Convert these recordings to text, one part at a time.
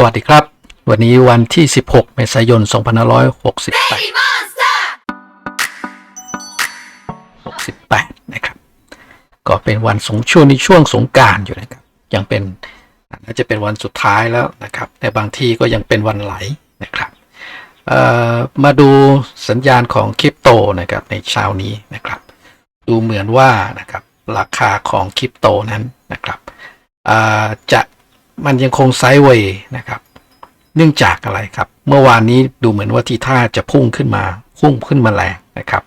สวัสดีครับ วันนี้วันที่ 16 เมษายน 2568 68 นะครับ ก็เป็นวันสงช่วงในช่วงสงการอยู่นะครับ ยังเป็นน่าจะเป็นวันสุดท้ายแล้วนะครับ แต่บางที่ก็ยังเป็นวันไหลนะครับมาดูสัญญาณของคริปโตนะครับในเช้านี้นะครับ ดูเหมือนว่านะครับราคาของคริปโตนั้นนะครับจะ มันยังคงไซด์เวย์นะครับ เนื่องจากอะไรครับ เมื่อวานนี้ดูเหมือนว่าที่ท่าจะพุ่งขึ้นมา พุ่งขึ้นมาแรงนะครับ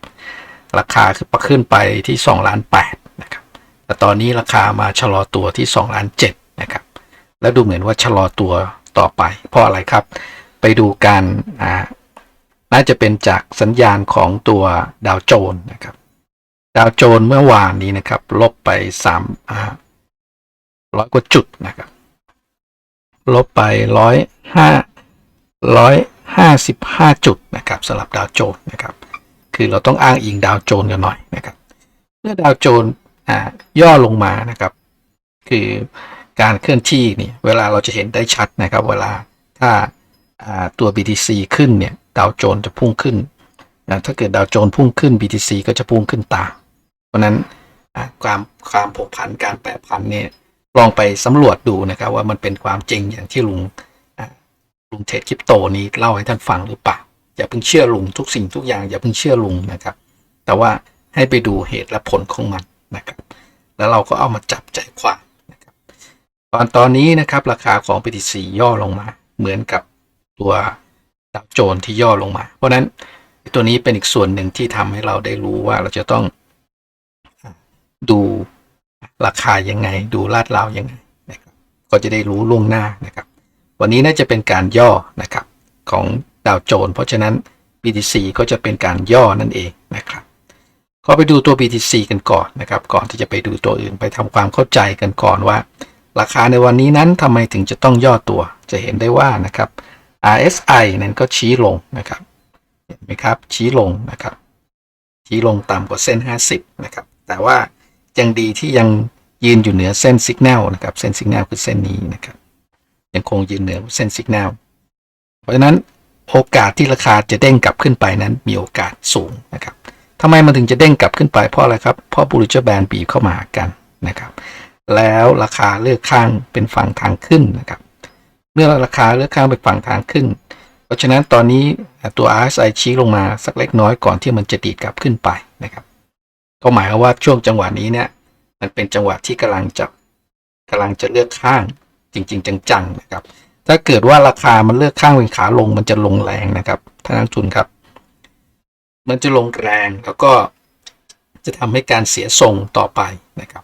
ราคาคือปขึ้นไปที่2ล้าน8นะครับ แต่ตอนนี้ราคามาชะลอตัวที่2ล้าน7นะครับ แล้วดูเหมือนว่าชะลอตัวต่อไป เพราะอะไรครับ ไปดูการอ่าน่าจะเป็นจากสัญญาณของตัวดาวโจนส์นะครับ ดาวโจนส์เมื่อวานนี้นะครับ ลบไป3ร้อยกว่าจุดนะครับ ลบไปร้อยห้าร้อยห้าสิบห้าจุดนะครับสำหรับดาวโจนส์นะครับ คือเราต้องอ้างอิงดาวโจนส์กันหน่อยนะครับ เมื่อดาวโจนส์อ่าย่อลงมานะครับ คือการเคลื่อนที่นี่เวลาเราจะเห็นได้ชัดนะครับ เวลาถ้าตัว BTC ขึ้นเนี่ยดาวโจนส์จะพุ่งขึ้นนะถ้าเกิดดาวโจนส์พุ่งขึ้น BTC ก็จะพุ่งขึ้นตาม เพราะนั้นความความผกผันการแปรผันเนี่ย ลองไปสำรวจดูนะครับว่ามันเป็นความจริงอย่างที่ลุงอ่าลุงเทดคริปโตนี้เล่าให้ท่านฟังหรือเปล่าอย่าเพิ่งเชื่อลุงทุกสิ่งทุกอย่างอย่าเพิ่งเชื่อลุงนะครับ แต่ว่าให้ไปดูเหตุและผลของมันนะครับ แล้วเราก็เอามาจับใจความนะครับตอนตอนนี้นะครับราคาของ BTC ย่อลงมา เหมือนกับตัวดาวโจนส์ที่ย่อลงมา เพราะนั้นตัวนี้เป็นอีกส่วนหนึ่งที่ทำให้เราได้รู้ว่าเราจะต้องดู ราคายังไง ดูลาดราวยังไงนะครับก็จะได้รู้ล่วงหน้านะครับ วันนี้น่าจะเป็นการย่อนะครับของดาวโจนส์เพราะฉะนั้น BTC ก็จะเป็นการย่อนั่นเองนะครับก็ไปดูตัว BTC กันก่อนนะครับ ก่อนที่จะไปดูตัวอื่นไปทำความเข้าใจกันก่อนว่า ราคาในวันนี้นั้นทำไมถึงจะต้องย่อตัว จะเห็นได้ว่านะครับ RSI นั้นก็ชี้ลงนะครับเห็นไหมครับชี้ลงนะครับ ชี้ลงต่ำกว่าเส้น 50 นะครับ แต่ว่า ยังดีที่ยังยืนอยู่เหนือเส้นสัญญาณนะครับ เส้นสัญญาณคือเส้นนี้นะครับ ยังคงยืนเหนือเส้นสัญญาณเพราะฉะนั้นโอกาสที่ราคาจะเด้งกลับขึ้นไปนั้นมีโอกาสสูงนะครับทำไมมันถึงจะเด้งกลับขึ้นไปเพราะอะไรครับเพราะบูริจอร์แบนบีบเข้ามาหากันนะครับ แล้วราคาเลือกข้างเป็นฝั่งทางขึ้นนะครับ เมื่อราคาเลือกข้างเป็นฝั่งทางขึ้น เพราะฉะนั้นตอนนี้ตัว RSI ชี้ลงมาสักเล็กน้อยก่อนที่มันจะดีดกลับขึ้นไปนะครับ ก็หมายความว่าช่วงจังหวะนี้เนี่ย มันเป็นจังหวะที่กำลังจะกำลังจะเลือกข้างจริง ๆ จังๆนะครับ ถ้าเกิดว่าราคามันเลือกข้างเป็นขาลงมันจะลงแรงนะครับท่านนักทุนครับ มันจะลงแรงแล้วก็จะทำให้การเสียทรงต่อไปนะครับ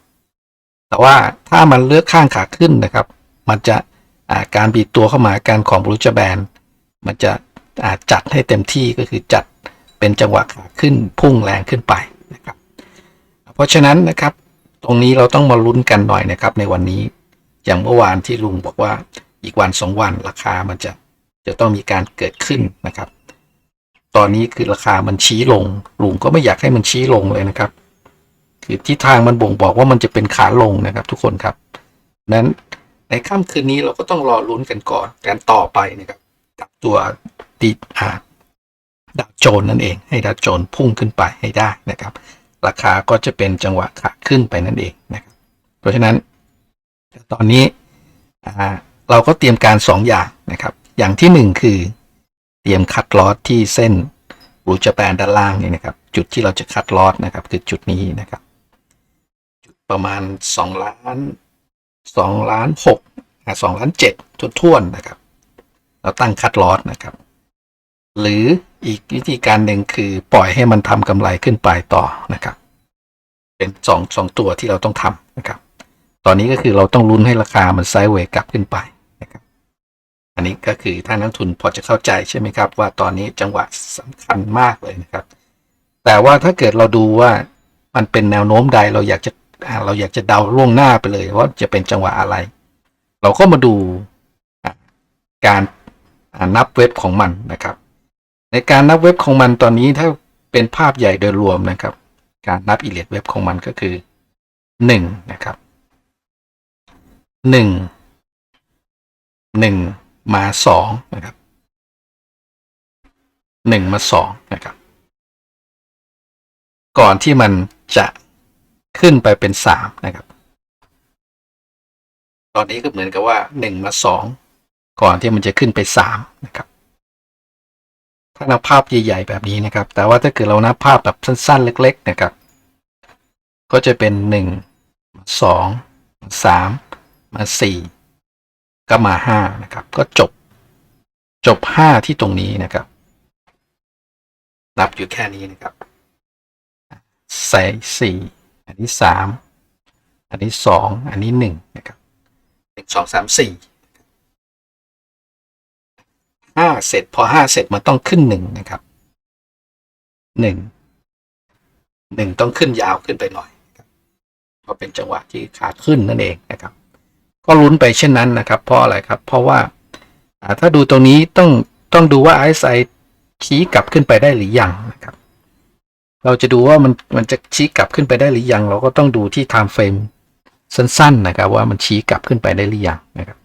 แต่ว่าถ้ามันเลือกข้างขาขึ้นนะครับ มันจะาการบีบตัวเข้ามาการของบรูจแบนมันจะอ่าจัดให้เต็มที่ก็คือจัดเป็นจังหวะขาขึ้นพุ่งแรงขึ้นไปนะครับ เพราะฉะนั้นนะครับ ตรงนี้เราต้องมาลุ้นกันหน่อยนะครับ ในวันนี้ อย่างเมื่อวานที่ลุงบอกว่าอีกวันสองวันราคามันจะจะต้องมีการเกิดขึ้นนะครับ ตอนนี้คือราคามันชี้ลง ลุงก็ไม่อยากให้มันชี้ลงเลยนะครับ คือทิศทางมันบ่งบอกว่ามันจะเป็นขาลงนะครับ ทุกคนครับ นั้นในค่ำคืนนี้เราก็ต้องรอลุ้นกันก่อนการต่อไปนะครับ กับตัวดีอาดาวโจนส์นั่นเอง ให้ดาวโจนส์พุ่งขึ้นไปให้ได้นะครับ ราคาก็จะเป็นจังหวะขาขึ้นไปนั่นเองนะครับเพราะฉะนั้น ตอนนี้เราก็เตรียมการ 2 อย่างนะครับ อย่างที่ 1 คือเตรียมคัดลอสที่เส้นรูจแปนด้านล่างนี่นะครับ จุดที่เราจะคัดลอสนะครับ คือจุดนี้นะครับ จุดประมาณ 2 ล้าน2ล้าน6อ่า2ล้าน7ทุ่นๆนะครับ เราตั้งคัดลอสนะครับ หรืออีกวิธีการหนึ่งคือปล่อยให้มันทำกำไรขึ้นไปต่อนะครับ เป็นสองสองตัวที่เราต้องทำนะครับ ตอนนี้ก็คือเราต้องลุ้นให้ราคามันไซด์เวย์กลับขึ้นไปนะครับ อันนี้ก็คือท่านักทุนพอจะเข้าใจใช่ไหมครับ ว่าตอนนี้จังหวะสำคัญมากเลยนะครับ แต่ว่าถ้าเกิดเราดูว่ามันเป็นแนวโน้มใดเราอยากจะเราอยากจะเดาล่วงหน้าไปเลยว่าจะเป็นจังหวะอะไร เราก็มาดูการนับเว็บของมันนะครับ ในการนับเว็บของมันตอนนี้ถ้าเป็นภาพใหญ่โดยรวมนะครับ การนับอิเลียดเว็บของมันก็คือหนึ่งนะครับหนึ่งหนึ่งมาสองนะครับหนึ่งมาสองนะครับ ก่อนที่มันจะขึ้นไปเป็นสามนะครับ ตอนนี้ก็เหมือนกับว่าหนึ่งมาสองก่อนที่มันจะขึ้นไปสามนะครับ ถ้านับภาพใหญ่ๆแบบนี้นะครับ แต่ว่าถ้าเกิดเรานับภาพแบบสั้นๆ เล็ก ๆ นะครับ ก็จะเป็นหนึ่งสองสามมาสี่ก็มาห้านะครับ ก็จบจบห้าที่ตรงนี้นะครับ นับอยู่แค่นี้นะครับใส่สี่อันนี้สามอันนี้สองอันนี้หนึ่งนะครับหนึ่งสองสามสี่ ห้าเสร็จ พอห้าเสร็จมันต้องขึ้นหนึ่งนะครับหนึ่งหนึ่งต้องขึ้นยาวขึ้นไปหน่อยนะครับเป็นจังหวะที่ขาขึ้นนั่นเองนะครับ ก็ลุ้นไปเช่นนั้นนะครับ เพราะอะไรครับ เพราะว่าถ้าดูตรงนี้ต้องต้องดูว่า RSI ชี้กลับขึ้นไปได้หรือยังนะครับ เราจะดูว่ามันมันจะชี้กลับขึ้นไปได้หรือยัง เราก็ต้องดูที่ time frame สั้น ๆนะครับ ว่ามันชี้กลับขึ้นไปได้หรือยังนะครับ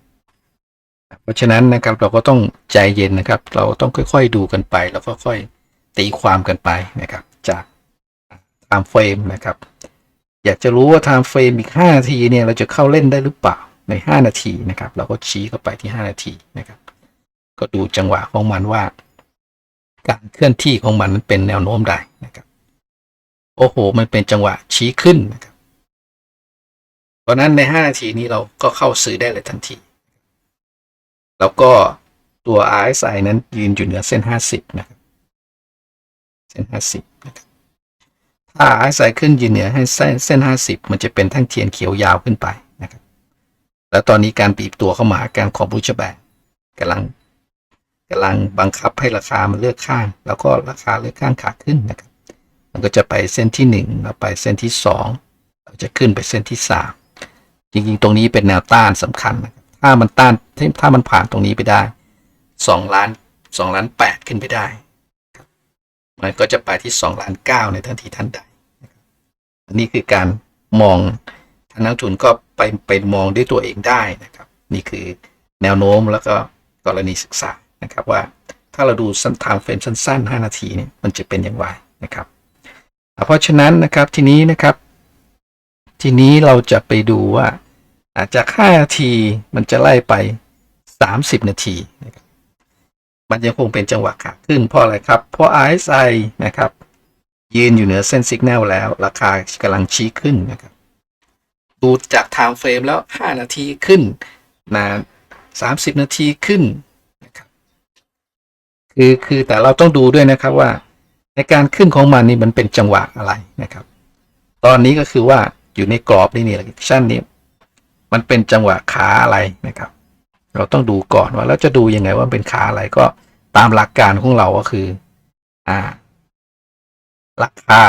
เพราะฉะนั้นนะครับเราก็ต้องใจเย็นนะครับ เราต้องค่อยๆดูกันไป แล้วก็ค่อยตีความกันไปนะครับ จาก time frame นะครับ อยากจะรู้ว่า time frame อีก 5 นาทีเนี่ยเราจะเข้าเล่นได้หรือเปล่าใน 5 นาทีนะครับ เราก็ชี้เข้าไปที่ 5 นาทีนะครับ ก็ดูจังหวะของมันว่า การเคลื่อนที่ของมันนั้นเป็นแนวโน้มใดนะครับ โอ้โห มันเป็นจังหวะชี้ขึ้นนะครับ เพราะนั้นใน 5 นาทีนี้เราก็เข้าซื้อได้เลยทันที แล้วก็ตัว RSI นั้นยืนอยู่เหนือเส้น 50 นะครับ เส้น 50 นะครับ ถ้า RSI ขึ้นยืนเหนือให้เส้นเส้น50 มันจะเป็นแท่งเทียนเขียวยาวขึ้นไปนะครับ แล้วตอนนี้การบีบตัวเข้ามาการของบูชแบนกำลังกำลังบังคับให้ราคามันเลือกข้าง แล้วก็ราคาเลือกข้างขาขึ้นนะครับ มันก็จะไปเส้นที่หนึ่งแล้วไปเส้นที่สองเราจะขึ้นไปเส้นที่สามจริงๆ ตรงนี้เป็นแนวต้านสำคัญนะครับ ถ้ามันต้านถ้ามันผ่านตรงนี้ไปได้สองล้านสองล้านแปดขึ้นไปได้มันก็จะไปที่สองล้านเก้าในทันทีทันใดนะครับอันนี้คือการมองทางนักทุนก็ไปไปมองด้วยตัวเองได้นะครับ นี่คือแนวโน้มแล้วก็กรณีศึกษานะครับว่าถ้าเราดูสั้นทางเฟรมสั้นๆ 5 นาทีเนี่ยมันจะเป็นอย่างไรนะครับ เพราะฉะนั้นนะครับทีนี้นะครับ ทีนี้เราจะไปดูว่า อาจจาก 5 นาทีมันจะไล่ไป 30 นาทีนะครับมันยังคงเป็นจังหวะขาขึ้นเพราะอะไรครับ เพราะ RSI นะครับ ยืนอยู่เหนือเส้นสัญญาณแล้ว ราคากำลังชี้ขึ้นนะครับ ดูจาก time frame แล้ว 5 นาทีขึ้นนะ30 นาทีขึ้นนะครับคือคือแต่เราต้องดูด้วยนะครับว่า ในการขึ้นของมันนี่มันเป็นจังหวะอะไรนะครับ ตอนนี้ก็คือว่าอยู่ในกรอบนี่นี่ชั่นนี้ มันเป็นจังหวะขาอะไรนะครับ เราต้องดูก่อนว่าแล้วจะดูยังไงว่าเป็นขาอะไรก็ตามหลักการของเราก็คืออ่าราคา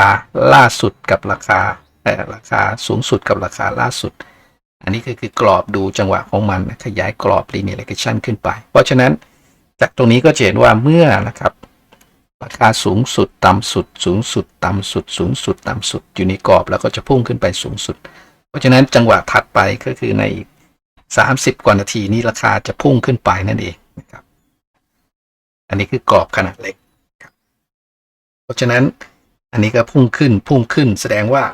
ล่าสุดกับราคาเอ่ราคาสูงสุดกับราคาล่าสุด อันนี้ก็คือกรอบดูจังหวะของมันขยายกรอบ linear regression ขึ้นไป เพราะฉะนั้นจากตรงนี้ก็จะเห็นว่าเมื่อนะครับ ราคาสูงสุด ต่ำสุด สูงสุด ต่ำสุด สูงสุด ต่ำสุด อยู่ในกรอบแล้วก็จะพุ่งขึ้นไปสูงสุด ราะฉะนั้นจังหวะถัดไปก็คือใน 30 กว่านาทีนี้ราคาจะพุ่งขึ้นไปนั่นเองนะครับ อันนี้คือกรอบขนาดเล็ก เพราะฉะนั้นอันนี้ก็พุ่งขึ้นพุ่งขึ้นแสดงว่า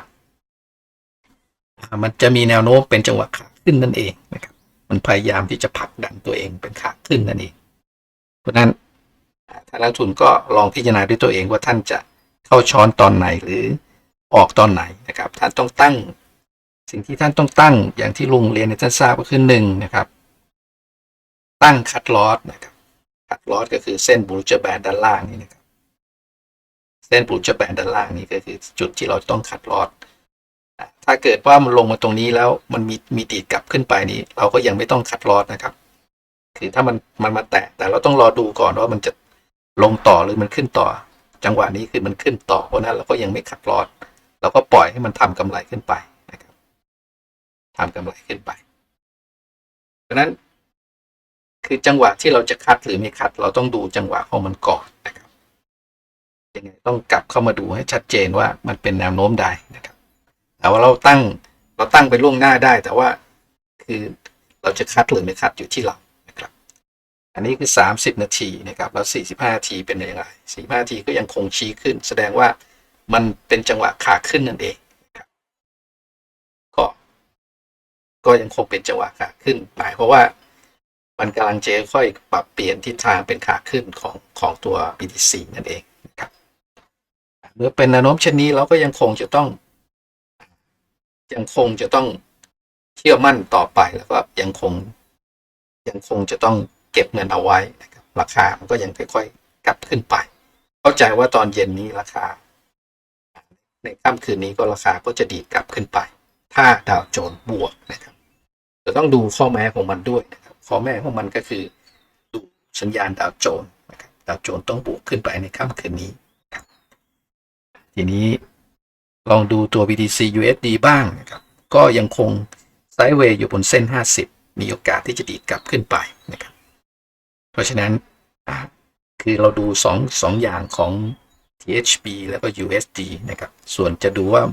มันจะมีแนวโน้มเป็นจังหวะขาขึ้นนั่นเองนะครับ มันพยายามที่จะผลักดันตัวเองเป็นขาขึ้นนั่นเอง เพราะนั้นท่านนักทุนก็ลองพิจารณาด้วยตัวเองว่าท่านจะเข้าช้อนตอนไหนหรือออกตอนไหนนะครับ ท่านต้องตั้ง สิ่งที่ท่านต้องตั้งอย่างที่ลุงเรียนในท่านทราบก็คือหนึ่งนะครับ ตั้งคัดลอสนะครับคัดลอสก็คือเส้นบูรจแบนด้านล่างนี่นะครับเส้นบูรจแบนด้านล่างนี่ก็คือจุดที่เราต้องคัดลอสถ้าเกิดว่ามันลงมาตรงนี้แล้วมันมีมีดีดกลับขึ้นไปนี้ เราก็ยังไม่ต้องคัดลอสนะครับ คือถ้ามันมันมาแตะแต่เราต้องรอดูก่อนว่ามันจะลงต่อหรือมันขึ้นต่อ จังหวะนี้คือมันขึ้นต่อเพราะนั้นเราก็ยังไม่คัดลอสเราก็ปล่อยให้มันทำกำไรขึ้นไป นะครับทำกำไรขึ้นไปเพราะนั้น คือจังหวะที่เราจะคัดหรือไม่คัด เราต้องดูจังหวะของมันก่อนนะครับยังไงต้องกลับเข้ามาดูให้ชัดเจนว่ามันเป็นแนวโน้มใดนะครับแต่ว่าเราตั้งเราตั้งไปล่วงหน้าได้ แต่ว่าคือเราจะคัดหรือไม่คัดอยู่ที่เรานะครับ อันนี้คือ 30 นาทีนะครับ แล้ว 45 นาทีเป็นยังไง45 นาทีก็ยังคงชี้ขึ้น แสดงว่ามันเป็นจังหวะขาขึ้นนั่นเอง ก็ยังคงเป็นจังหวะขาขึ้นหมายเพราะว่ามันกำลังจะค่อยปรับเปลี่ยนทิศทางเป็นขาขึ้นของของตัว BTC นั่นเองนะครับเมื่อเป็นแนวโน้มเช่นนี้เราก็ยังคงจะต้อง ยังคงจะต้องเชื่อมั่นต่อไปแล้วก็ยังคง ยังคงจะต้องเก็บเงินเอาไว้นะครับ ราคามันก็ยังค่อยๆกลับขึ้นไป เข้าใจว่าตอนเย็นนี้ราคา ในค่ำคืนนี้ก็ราคาก็จะดีดกลับขึ้นไป ถ้าดาวโจนส์บวกนะครับ จะต้องดูข้อแม้ของมันด้วยครับข้อแม้ของมันก็คือดูสัญญาณดาวโจนส์นะครับดาวโจนส์ต้องบวกขึ้นไปในค่ำคืนนี้ ทีนี้ลองดูตัว BTC USD บ้างนะครับ ก็ยังคงไซด์เวย์อยู่บนเส้น 50 มีโอกาสที่จะดีดกลับขึ้นไปนะครับ เพราะฉะนั้นคือเราดู2องสองอย่างของ THB แล้วก็ USD นะครับ ส่วนจะดูว่า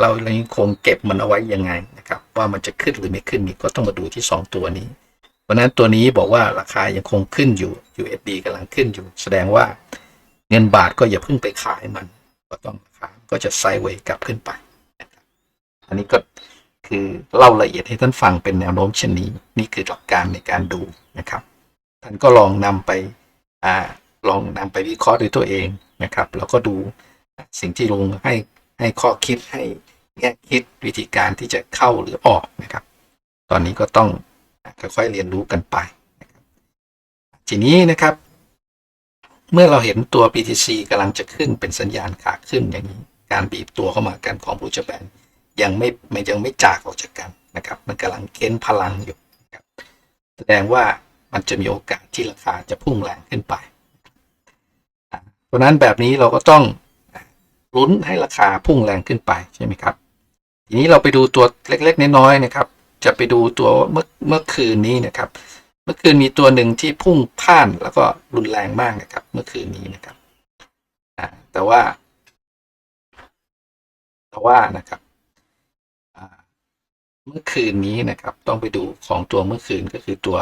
เรายังคงเก็บมันเอาไว้ยังไงนะครับ ว่ามันจะขึ้นหรือไม่ขึ้นนี่ก็ต้องมาดูที่ 2 ตัวนี้ เพราะนั้นตัวนี้บอกว่าราคายังคงขึ้นอยู่ USD กำลังขึ้นอยู่ แสดงว่าเงินบาทก็อย่าเพิ่งไปขายมัน ก็ต้องราคาก็จะไซด์เวย์กลับขึ้นไปอันนี้ก็คือเล่าละเอียดให้ท่านฟังเป็นแนวโน้มเช่นนี้ นี่คือหลักการในการดูนะครับ ท่านก็ลองนำไปอ่าลองนำไปวิเคราะห์ด้วยตัวเองนะครับ แล้วก็ดูสิ่งที่ลุงให้ ให้ข้อคิดให้แง่คิดวิธีการที่จะเข้าหรือออกนะครับ ตอนนี้ก็ต้องค่อยๆเรียนรู้กันไปนะครับทีนี้นะครับ เมื่อเราเห็นตัว BTC กำลังจะขึ้นเป็นสัญญาณขาขึ้นอย่างนี้ การบีบตัวเข้ามากันของบูจแบนยังไม่มันยังไม่จากออกจากกันนะครับ มันกำลังเค้นพลังอยู่แสดงว่ามันจะมีโอกาสที่ราคาจะพุ่งแรงขึ้นไปอะเพราะนั้นแบบนี้เราก็ต้อง ลุ้นให้ราคาพุ่งแรงขึ้นไปใช่ไหมครับ ทีนี้เราไปดูตัวเล็กๆน้อยๆนะครับ จะไปดูตัวเมื่อเมื่อคืนนี้นะครับ เมื่อคืนมีตัวหนึ่งที่พุ่งพ่านแล้วก็รุนแรงมากนะครับ เมื่อคืนนี้นะครับแต่ว่า แต่ว่านะครับเมื่อคืนนี้นะครับ ต้องไปดูของตัวเมื่อคืนก็คือตัว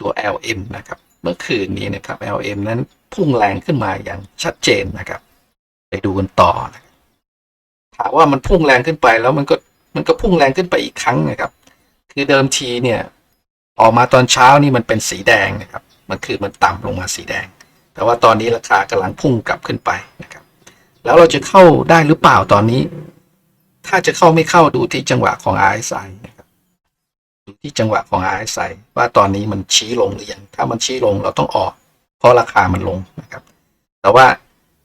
ตัว LM นะครับ เมื่อคืนนี้นะครับ LM นั้นพุ่งแรงขึ้นมาอย่างชัดเจนนะครับ ไปดูกันต่อนะถามว่ามันพุ่งแรงขึ้นไปแล้วมันก็มันก็พุ่งแรงขึ้นไปอีกครั้งนะครับ คือเดิมทีเนี่ย ออกมาตอนเช้านี่มันเป็นสีแดงนะครับ มันคือมันต่ำลงมาสีแดง แต่ว่าตอนนี้ราคากำลังพุ่งกลับขึ้นไปนะครับ แล้วเราจะเข้าได้หรือเปล่าตอนนี้ ถ้าจะเข้าไม่เข้าดูที่จังหวะของ RSI นะครับดูที่จังหวะของ RSI ว่าตอนนี้มันชี้ลงหรือยังถ้ามันชี้ลงเราต้องออก เพราะราคามันลงนะครับ แต่ว่า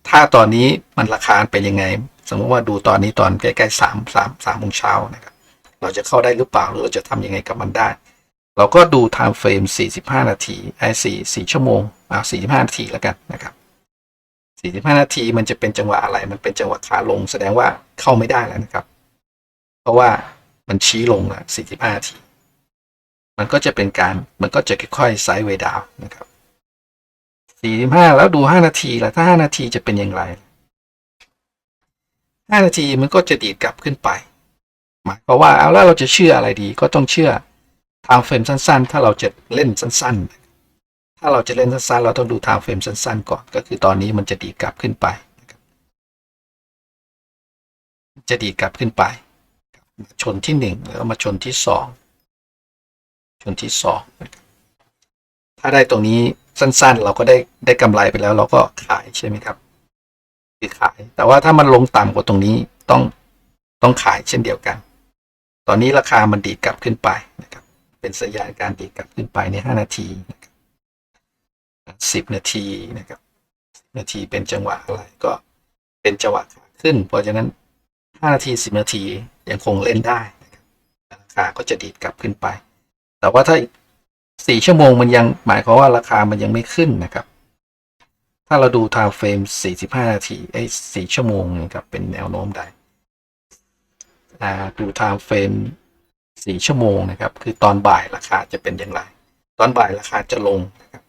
ถ้าตอนนี้มันราคาเป็นยังไง สมมติว่าดูตอนนี้ตอนใกล้ๆสามสามสามโมงเช้านะครับ เราจะเข้าได้หรือเปล่าหรือเราจะทำยังไงกับมันได้ เราก็ดู time frame 45 นาทีไอ้สี่สี่ชั่วโมงอ่า45 นาทีแล้วกันนะครับ45 นาทีมันจะเป็นจังหวะอะไร มันเป็นจังหวะขาลง แสดงว่าเข้าไม่ได้แล้วนะครับ เพราะว่ามันชี้ลงละ45 นาที มันก็จะเป็นการมันก็จะค่อยๆไซด์เวดาวนะครับ 45แล้วดู5นาทีแล้วถ้านาทีจะเป็นอย่างไร5นาทีมันก็จะดีดกลับขึ้นไป หมายความว่าเอาแล้วเราจะเชื่ออะไรดีก็ต้องเชื่อทางเฟรมสั้น ๆ ถ้าเราจะเล่นสั้น ๆ ถ้าเราจะเล่นสั้นๆ เราต้องดูทางเฟรมสั้น ๆ ก่อน ก็คือตอนนี้มันจะดีดกลับขึ้นไป จะดีดกลับขึ้นไป ชนที่หนึ่งแล้วมาชนที่สองชนที่สองถ้าได้ตรงนี้ สั้นๆ เราก็ได้ได้กำไรไปแล้ว เราก็ขายใช่ไหมครับคือขาย แต่ว่าถ้ามันลงต่ำกว่าตรงนี้ต้องต้องขายเช่นเดียวกัน ตอนนี้ราคามันดีดกลับขึ้นไปนะครับ เป็นสัญญาณการดีดกลับขึ้นไปใน 5 นาทีนะครับนาทีนะครับ10นาทีเป็นจังหวะอะไรก็เป็นจังหวะขาขึ้น เพราะฉะนั้น 5 นาที 10 นาทียังคงเล่นได้นะครับราคาก็จะดีดกลับขึ้นไป แต่ว่าถ้า 4 ชั่วโมงมันยังหมายความว่าราคามันยังไม่ขึ้นนะครับ ถ้าเราดู time frame 45 นาทีไอ้4ชั่วโมงนะครับเป็นแนวโน้มได้ดู time frame สี่ชั่วโมงนะครับ คือตอนบ่ายราคาจะเป็นอย่างไร ตอนบ่ายราคาจะลงนะครับ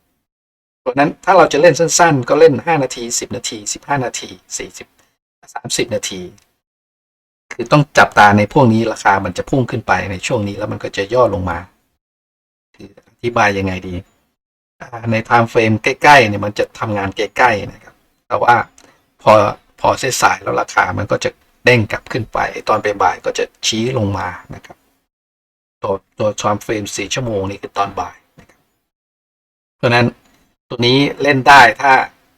เพราะนั้นถ้าเราจะเล่นสั้นๆ ก็เล่น 5 นาที 10 นาที 15 นาที 40 30 นาที คือต้องจับตาในพวกนี้ราคามันจะพุ่งขึ้นไปในช่วงนี้แล้วมันก็จะย่อลงมา ธิบายยังไงดี ใน time frame ใกล้ๆเนี่ยมันจะทำงานใกล้ๆนะครับ แต่ว่าพอพอเส้นสายแล้วราคามันก็จะเด้งกลับขึ้นไป ตอนบ่ายก็จะชี้ลงมานะครับ ตัวตัว time frame สี่ชั่วโมงนี่คือตอนบ่ายนะครับเพราะนั้นตัวนี้เล่นได้ถ้า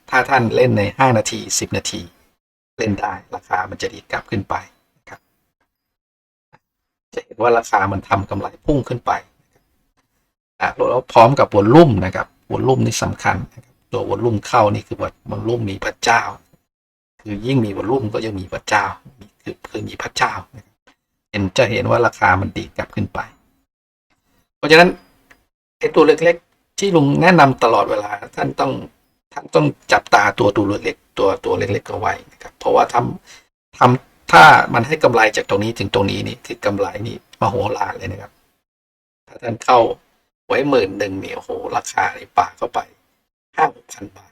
ถ้าท่านเล่นใน5นาที10นาที เล่นได้ราคามันจะดีดกลับขึ้นไปนะครับ จะเห็นว่าราคามันทำกำไรพุ่งขึ้นไป นะครับอะแล้วพร้อมกับวอลลุ่มนะครับวอลลุ่มนี่สำคัญตัววอลลุ่มเข้านี่คือวอลลุ่มมีพระเจ้า คือยิ่งมีวอลลุ่มก็ยังมีพระเจ้าคือคือมีพระเจ้าเห็นจะเห็นว่าราคามันดีดกลับขึ้นไป เพราะฉะนั้นไอ้ตัวเล็กๆ ที่ลุงแนะนำตลอดเวลา ท่านต้องท่านต้องจับตาตัวตัวเล็กๆตัวตัวเล็กๆเอาไว้นะครับเพราะว่าทำทำถ้ามันให้กำไรจากตรงนี้ถึงตรงนี้นี่คือกำไรนี่มโหฬารเลยนะครับ ถ้าท่านเข้า ไว้หมื่นหนึ่งเนี่ยโอ้โหราคาในป่าเข้าไปห้าหกพันบาท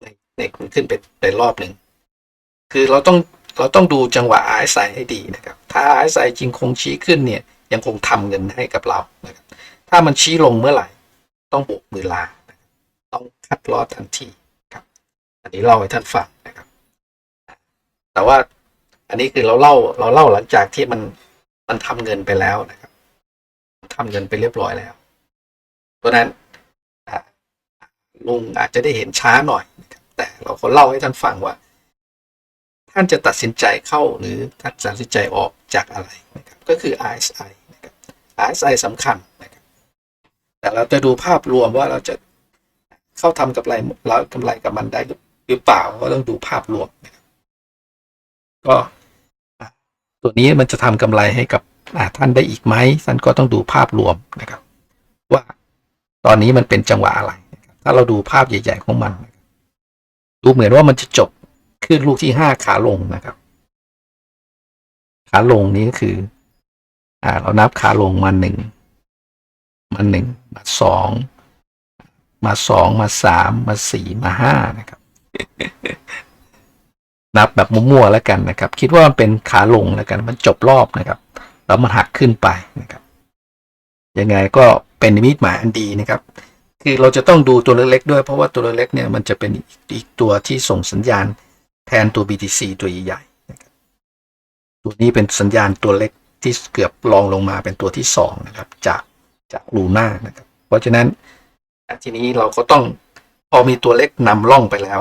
ในในคุณขึ้นไปไปรอบหนึ่งคือเราต้องเราต้องดูจังหวะ RSI ให้ดีนะครับ ถ้า RSI จริงคงชี้ขึ้นเนี่ย ยังคงทำเงินให้กับเรานะครับ ถ้ามันชี้ลงเมื่อไหร่ ต้องบวกมือลานะครับต้องคัดลอสทันทีครับ อันนี้เล่าให้ท่านฟังนะครับ แต่ว่าอันนี้คือเราเล่าเราเล่าหลังจากที่มันมันทำเงินไปแล้วนะครับ ทำเงินไปเรียบร้อยแล้วเพราะนั้นลุงอาจจะได้เห็นช้าหน่อย แต่เราก็เล่าให้ท่านฟังว่า ท่านจะตัดสินใจเข้าหรือท่านตัดสินใจออกจากอะไรนะครับก็คือ RSI นะครับ RSI สำคัญนะครับแต่เราจะดูภาพรวมว่าเราจะเข้าทำกับไรเรากำไรกับมันได้หรือเปล่าก็ต้องดูภาพรวมนะครับก็ตัวนี้มันจะทำกำไรให้กับ ท่านได้อีกไหมท่านก็ต้องดูภาพรวมนะครับ ว่าตอนนี้มันเป็นจังหวะอะไร ถ้าเราดูภาพใหญ่ ๆ ของมัน ดูเหมือนว่ามันจะจบขึ้นลูกที่ห้าขาลงนะครับ ขาลงนี้ก็คือ อ่า เรานับขาลงมาหนึ่งมาหนึ่งมาสองมาสองมาสามมาสี่มาห้านะครับ นับแบบมั่วๆแล้วกันนะครับ คิดว่ามันเป็นขาลงแล้วกัน มันจบรอบนะครับ แล้วมันหักขึ้นไปนะครับยังไงก็เป็นนิมิตหมายอันดีนะครับ คือเราจะต้องดูตัวเล็กๆด้วยเพราะว่าตัวเล็กๆเนี่ยมันจะเป็นอีกตัวที่ส่งสัญญาณแทนตัว BTC ตัวใหญ่ๆนะครับตัวนี้เป็นสัญญาณตัวเล็กที่เกือบรองลงมาเป็นตัวที่สองนะครับ จากจากลูน่านะครับ เพราะฉะนั้นทีนี้เราก็ต้องพอมีตัวเล็กนำร่องไปแล้ว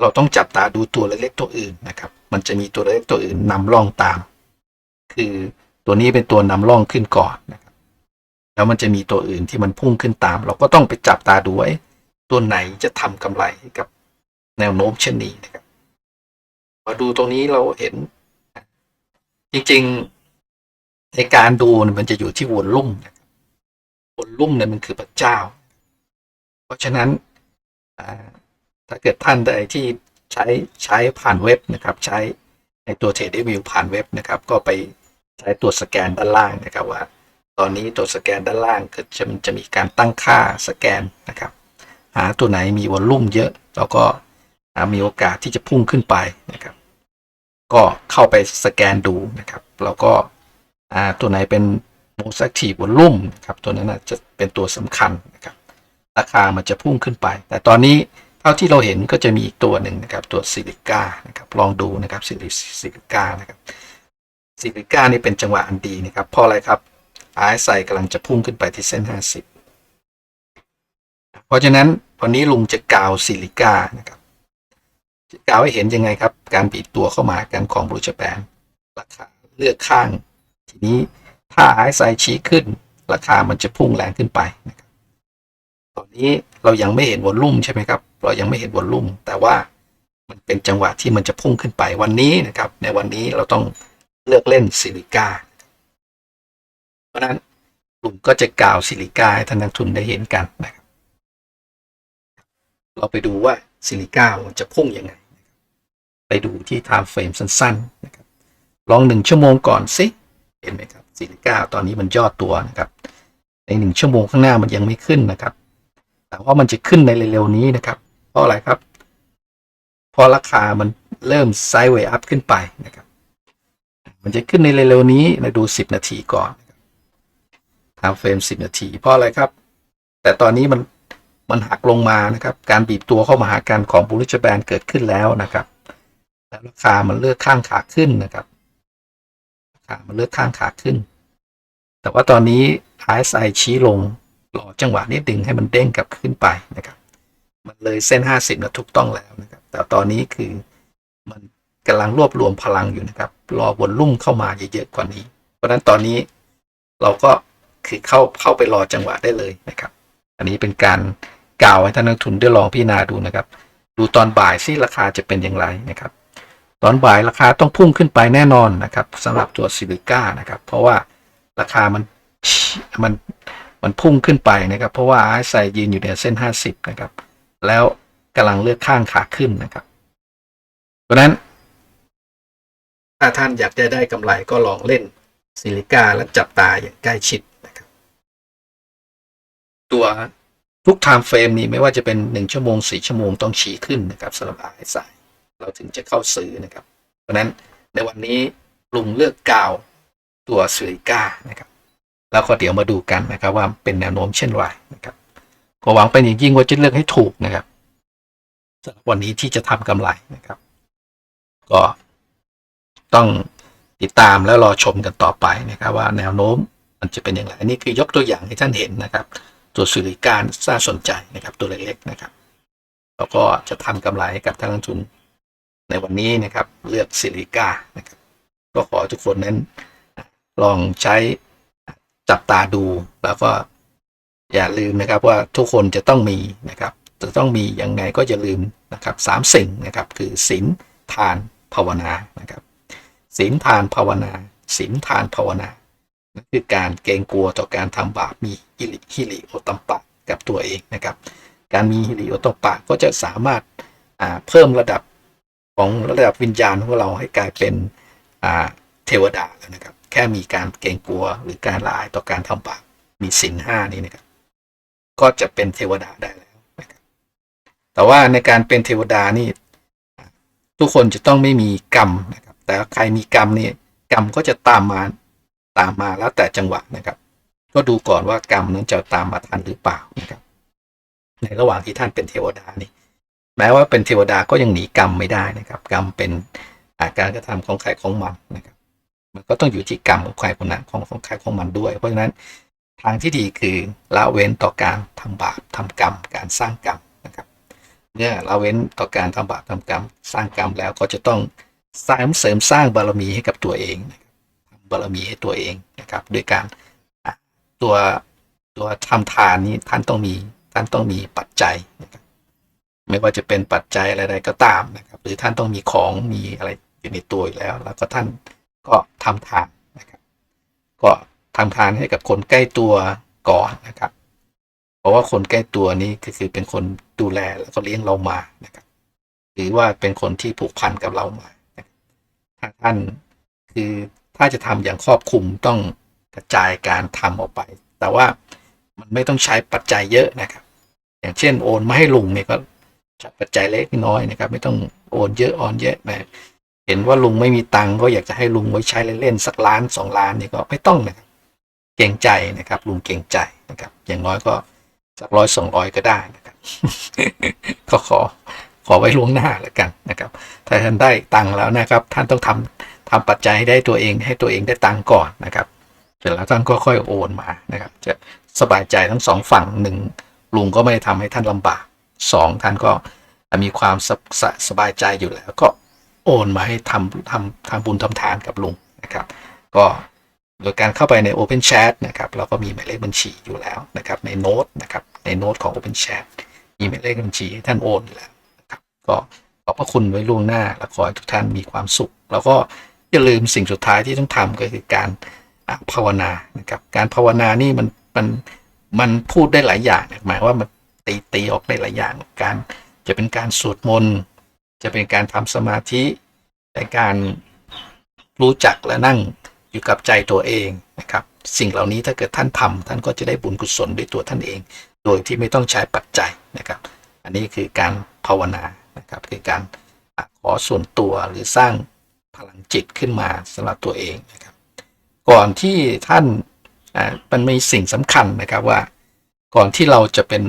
เราต้องจับตาดูตัวเล็กๆตัวอื่นนะครับ มันจะมีตัวเล็กตัวอื่นนำร่องตาม คือ ตัวนี้เป็นตัวนำร่องขึ้นก่อนนะครับแล้วมันจะมีตัวอื่นที่มันพุ่งขึ้นตาม เราก็ต้องไปจับตาดูไว้ตัวไหนจะทำกำไรกับแนวโน้มเช่นนี้นะครับ มาดูตรงนี้เราเห็น จริงๆในการดูมันจะอยู่ที่วอลลุ่มนะครับวอลลุ่มเนี่ยมันคือพระเจ้า เพราะฉะนั้นถ้าเกิดท่านใดที่ใช้ใช้ผ่านเว็บนะครับ ใช้ในตัวเทรดวิวผ่านเว็บนะครับ ก็ไป ใช้ตัวสแกนด้านล่างนะครับว่า ตอนนี้ตัวสแกนด้านล่างก็จะจะมีการตั้งค่าสแกนนะครับ หาตัวไหนมีวอลลุ่มเยอะแล้วก็มีโอกาสที่จะพุ่งขึ้นไปนะครับ ก็เข้าไปสแกนดูนะครับแล้วก็ตัวไหนเป็น most active volume นะครับตัวนั้นนะจะเป็นตัวสำคัญนะครับราคามันจะพุ่งขึ้นไป แต่ตอนนี้เท่าที่เราเห็นก็จะมีอีกตัวหนึ่งนะครับ ตัวซิลิก้านะครับ ลองดูนะครับซิลิซิลิก้านะครับ ซิลิก้านี่เป็นจังหวะอันดีนะครับเพราะอะไรครับ RSI กำลังจะพุ่งขึ้นไปที่เส้น 50 เพราะฉะนั้นวันนี้ลุงจะกาวซิลิก้านะครับกล่าวให้เห็นยังไงครับ การบีบตัวเข้ามากันของบรูจแปนราคาเลือกข้าง ทีนี้ถ้าไอซไซชี้ขึ้น ราคามันจะพุ่งแรงขึ้นไปนะครับตอนนี้เรายังไม่เห็นวอลลุ่มใช่ไหมครับ เรายังไม่เห็นวอลลุ่ม แต่ว่ามันเป็นจังหวะที่มันจะพุ่งขึ้นไปวันนี้นะครับ ในวันนี้เราต้อง เลือกเล่นซิลิก้าเพราะนั้นกลุ่มก็จะกล่าวซิลิก้าให้ท่านนักทุนได้เห็นกันนะครับเราไปดูว่าซิลิก้ามันจะพุ่งยังไง ไปดูที่ time frame สั้นๆนะครับลองหนึ่งชั่วโมงก่อนสิเห็นไหมครับซิลิก้าตอนนี้มันย่อตัวนะครับ ในหนึ่งชั่วโมงข้างหน้ามันยังไม่ขึ้นนะครับ แต่ว่ามันจะขึ้นในเร็วๆนี้นะครับ เพราะอะไรครับ เพราะราคามันเริ่มไซด์เวย์อัพขึ้นไปนะครับ มันจะขึ้นในเร็วๆนี้เราดู 10 นาทีก่อนนะครับ time frame 10 นาที เพราะอะไรครับ แต่ตอนนี้มันมันหักลงมานะครับ การบีบตัวเข้ามาหากันของบูริชแบนเกิดขึ้นแล้วนะครับ แล้วราคามันเลือกข้างขาขึ้นนะครับราคามันเลือกข้างขาขึ้น แต่ว่าตอนนี้ RSI ชี้ลงรอจังหวะนิดดึงให้มันเด้งกลับขึ้นไปนะครับ มันเลยเส้น 50นะถูกต้องแล้วนะครับ แต่ตอนนี้คือมัน กำลังรวบรวมพลังอยู่นะครับ รอบนลุ่มเข้ามาเยอะๆกว่านี้ เพราะฉะนั้นตอนนี้เราก็คือเข้าเข้าไปรอจังหวะได้เลยนะครับ อันนี้เป็นการกล่าวให้ท่านนักทุนได้ลองพิจารณาดูนะครับ ดูตอนบ่ายซิราคาจะเป็นอย่างไรนะครับ ตอนบ่ายราคาต้องพุ่งขึ้นไปแน่นอนนะครับสำหรับตัวซิลิก้านะครับ เพราะว่าราคามันมันมันพุ่งขึ้นไปนะครับ เพราะว่าไอซ์ยืนอยู่ในเส้น 50 นะครับ แล้วกำลังเลือกข้างขาขึ้นนะครับ เพราะฉะนั้น ถ้าท่านอยากจะได้กำไรก็ลองเล่นซิลิก้าและจับตาอย่างใกล้ชิดนะครับ ตัวทุก time frame นี้ไม่ว่าจะเป็น 1 ชั่วโมง 4 ชั่วโมงต้องชี้ขึ้นนะครับสำหรับ RSI เราถึงจะเข้าซื้อนะครับ เพราะนั้นในวันนี้ลุงเลือกกาวตัวซิลิก้านะครับ แล้วก็เดี๋ยวมาดูกันนะครับว่าเป็นแนวโน้มเช่นไรนะครับ ก็หวังเป็นอย่างยิ่งว่าจะเลือกให้ถูกนะครับสำหรับวันนี้ที่จะทำกำไรนะครับ ก็ ต้องติดตามแล้วรอชมกันต่อไปนะครับว่าแนวโน้มมันจะเป็นอย่างไรนนี้คือยกตัวอย่างให้ท่านเห็นนะครับ ตัวสุริการน่าสนใจนะครับตัวเล็กๆนะครับแล้วก็จะทำกำไรให้กับท่านลงทุนในวันนี้นะครับ เลือกซิลิก้านะครับ ก็ขอทุกคนนั้นลองใช้จับตาดูแล้วก็อย่าลืมนะครับว่าทุกคนจะต้องมีนะครับจะต้องมียังไงก็อย่าลืมนะครับสามสิ่งนะครับคือศีลทานภาวนานะครับ ศีลทานภาวนาศีลทานภาวนานั่นคือการเกรงกลัวต่อการทำบาปมีฮิริฮิริโอตัมปะกับตัวเองนะครับ การมีฮิริโอตัมปะก็จะสามารถาเพิ่มระดับของระดับวิญญาณของเราให้กลายเป็นเทวดาแล้วนะครับ แค่มีการเกรงกลัวหรือการละอายต่อการทำบาปมีศีลห้านี้นะครับ ก็จะเป็นเทวดาได้แล้วนะครับ แต่ว่าในการเป็นเทวดานี่ทุกคนจะต้องไม่มีกรรมนะครับ แต่ใครมีกรรมนี่กรรมก็จะตามมาตามมาแล้วแต่จังหวะนะครับ ก็ดูก่อนว่ากรรมนั้นจะตามมาทันหรือเปล่านะครับ ในระหว่างที่ท่านเป็นเทวดานี่ แม้ว่าเป็นเทวดาก็ยังหนีกรรมไม่ได้นะครับ กรรมเป็นอาการกระทำของใครของมันนะครับ มันก็ต้องอยู่ที่กรรมของใครคนนั้นของของใครของมันด้วย เพราะฉะนั้นทางที่ดีคือละเว้นต่อการทำบาปทำกรรม การสร้างกรรมนะครับ เมื่อละเว้นต่อการทำบาปทำกรรม สร้างกรรมแล้วก็จะต้อง สร้างเสริมสร้างบารมีให้กับตัวเองนะครับทำบารมีให้ตัวเองนะครับด้วยการตัวตัวทำทานนี้ท่านต้องมีท่านต้องมีปัจจัยนะครับไม่ว่าจะเป็นปัจจัยอะไรๆก็ตามนะครับ หรือท่านต้องมีของมีอะไรอยู่ในตัวอยู่แล้ว แล้วก็ท่านก็ทำทานนะครับ ก็ทำทานให้กับคนใกล้ตัวก่อนนะครับ เพราะว่าคนใกล้ตัวนี้ก็คือเป็นคนดูแลแล้วก็เลี้ยงเรามานะครับ หรือว่าเป็นคนที่ผูกพันกับเรามา ท่านคือถ้าจะทำอย่างครอบคลุมต้องกระจายการทำออกไป แต่ว่ามันไม่ต้องใช้ปัจจัยเยอะนะครับ อย่างเช่นโอนมาให้ลุงเนี่ยก็ใช้ปัจจัยเล็กน้อยนะครับ ไม่ต้องโอนเยอะออนเยอะแหมเห็นว่าลุงไม่มีตังก็อยากจะให้ลุงไว้ใช้เล่นๆสักล้านสองล้านนี่ก็ไม่ต้องนะครับเก่งใจนะครับ ลุงเก่งใจนะครับ อย่างน้อยก็สักร้อยสองร้อยก็ได้นะครับ ก็ขอ ขอไว้ล่วงหน้าแล้วกันนะครับ ถ้าท่านได้ตังค์แล้วนะครับ ท่านต้องทำทำปัจจัยให้ได้ตัวเองให้ตัวเองได้ตังค์ก่อนนะครับ เสร็จแล้วท่านก็ค่อยโอนมานะครับ จะสบายใจทั้งสองฝั่งหนึ่งลุงก็ไม่ได้ทำให้ท่านลำบากสองท่านก็มีความสสสบายใจอยู่แล้วก็โอนมาให้ทำทำทำบุญทำทานกับลุงนะครับ ก็โดยการเข้าไปใน Open Chat นะครับเราก็มีหมายเลขบัญชีอยู่แล้วนะครับ ในโน้ตนะครับในโน้ตของ Open Chat มีหมายเลขบัญชีให้ท่านโอนแล้ว ก็ขอบพระคุณไว้ล่วงหน้าและขอให้ทุกท่านมีความสุข แล้วก็อย่าลืมสิ่งสุดท้ายที่ต้องทำก็คือการภาวนานะครับการภาวนานี่มันมันมันพูดได้หลายอย่างหมายว่ามันตีตีออกได้หลายอย่างการจะเป็นการสวดมนต์จะเป็นการทำสมาธิในการรู้จักและนั่งอยู่กับใจตัวเองนะครับสิ่งเหล่านี้ถ้าเกิดท่านทำท่านก็จะได้บุญกุศลด้วยตัวท่านเอง โดยที่ไม่ต้องใช้ปัจจัยนะครับ อันนี้คือการภาวนา นะครับคือการขอส่วนตัวหรือสร้างพลังจิตขึ้นมาสำหรับตัวเองนะครับ ก่อนที่ท่านมันมีสิ่งสำคัญนะครับว่า ก่อนที่เราจะเป็น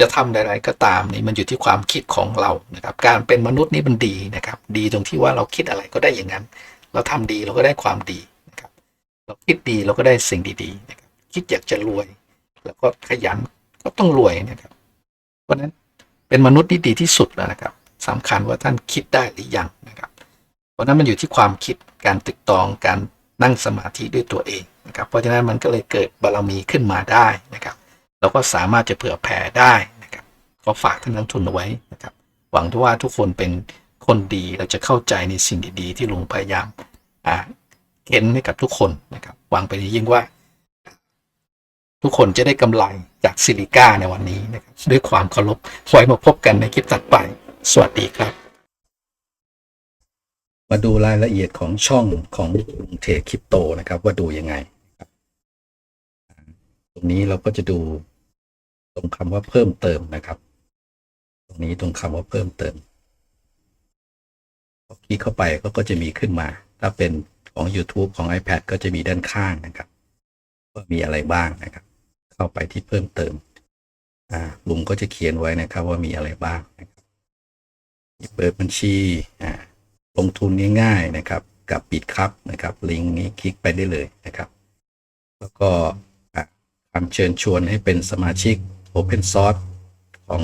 จะทำอะไรก็ตามนี่มันอยู่ที่ความคิดของเรานะครับ การเป็นมนุษย์นี่มันดีนะครับ ดีตรงที่ว่าเราคิดอะไรก็ได้อย่างนั้น เราทำดีเราก็ได้ความดีนะครับ เราคิดดีเราก็ได้สิ่งดีๆนะครับคิดอยากจะรวย แล้วก็ขยันก็ต้องรวยนะครับ เพราะฉะนั้น เป็นมนุษย์ที่ดีที่สุดแล้วนะครับสำคัญว่าท่านคิดได้หรือยังนะครับ เพราะนั้นมันอยู่ที่ความคิดการตึกตองการนั่งสมาธิด้วยตัวเองนะครับ เพราะฉะนั้นมันก็เลยเกิดบารมีขึ้นมาได้นะครับเราก็สามารถจะเผื่อแผ่ได้นะครับก็ฝากท่านนักทุนเอาไว้นะครับ หวังว่าทุกคนเป็นคนดีเราจะเข้าใจในสิ่งดีๆที่หลุงพยายามอ่าเข็นให้กับทุกคนนะครับหวังไปยิ่งว่า ทุกคนจะได้กำไรจากซิลิก้าในวันนี้นะครับด้วยความเคารพไว้มาพบกันในคลิปถัดไป สวัสดีครับ มาดูรายละเอียดของช่องของลุงเทคริปโตนะครับ ว่าดูยังไงตรงนี้เราก็จะดูตรงคำว่าเพิ่มเติมนะครับ ตรงนี้ตรงคำว่าเพิ่มเติมพอคลิกเข้าไปก็ก็จะมีขึ้นมา ถ้าเป็นของ YouTube ของ iPad ก็จะมีด้านข้างนะครับ ว่ามีอะไรบ้างนะครับ เข้าไปที่เพิ่มเติมอ่าลุงก็จะเขียนไว้นะครับว่ามีอะไรบ้างนะครับเปิดบัญชีลงทุนง่ายๆนะครับกับปิดครับนะครับลิงก์นี้คลิกไปได้เลยนะครับ แล้วก็คำเชิญชวนให้เป็นสมาชิก Open Source ของ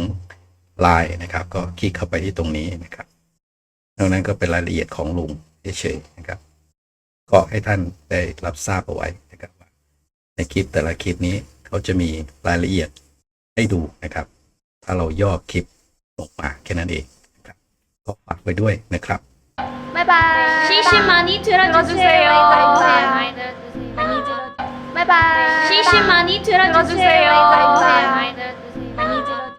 Line นะครับ ก็คลิกเข้าไปที่ตรงนี้นะครับนอกนั้นก็เป็นรายละเอียดของลุงเฉยๆนะครับ ก็ให้ท่านได้รับทราบเอาไว้นะครับในคลิปแต่ละคลิปนี้ เขาจะมีรายละเอียดให้ดูนะครับ ถ้าเราย่อคลิปลงมาแค่นั้นเองนะครับก็ฝากไว้ด้วยนะครับ 바이바이. CC 많이 들어주세요. 들어주세요. 많이 들어주세요. 바이바이. CC 많이 들어주세요. 들어주세요. 많이 들어주세요.